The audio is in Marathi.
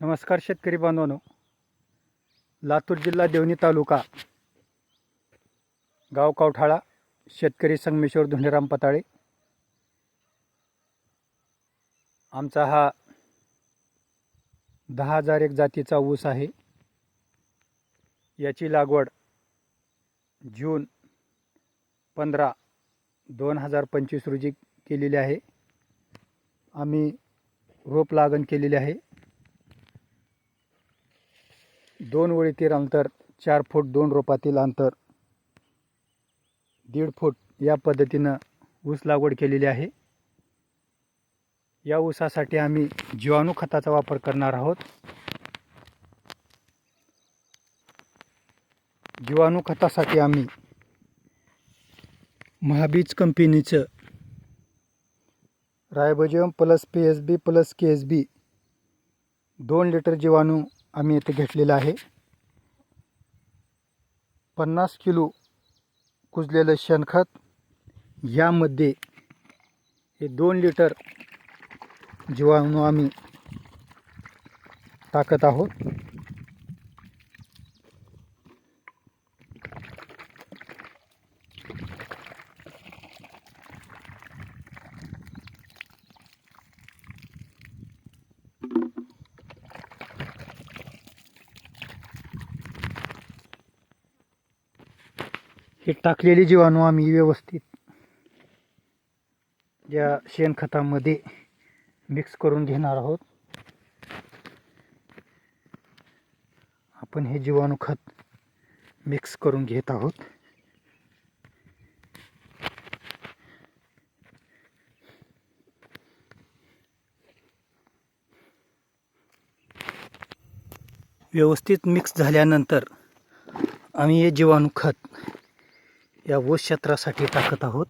नमस्कार शेतकरी बांधवांनो. लातूर जिल्हा देवणी तालुका गाव कवठाळा शेतकरी संगमेश्वर धुंडीराम पताळे. आमचा हा दहा हजार एक जातीचा ऊस आहे. याची लागवड जून पंधरा दोन हजार पंचवीस रोजी केलेली आहे. आम्ही रोप लागण केलेली आहे. दोन ओळीतील अंतर चार फूट दोन रोपातील अंतर. दीड फूट या पद्धतीनं ऊस लागवड केलेली आहे. या ऊसासाठी आम्ही जीवाणू खताचा वापर करणार आहोत. जीवाणू खतासाठी आम्ही महाबीज कंपनीचं rhizobium plus P S B plus K S B दोन लिटर जीवाणू आम्ही येथे घेतलेलं आहे. पन्नास किलो कुजलेलं शेणखत यामध्ये हे दोन लिटर जीवाणू आम्ही टाकत आहोत. हे टाकलेले जीवाणू आम्ही व्यवस्थित या शेणखतामध्ये मिक्स करून घेणार आहोत. आपण हे जीवाणू खत मिक्स करून घेत आहोत. व्यवस्थित मिक्स झाल्यानंतर आम्ही हे जीवाणू खत या ऊस क्षेत्रासाठी टाकत आहोत.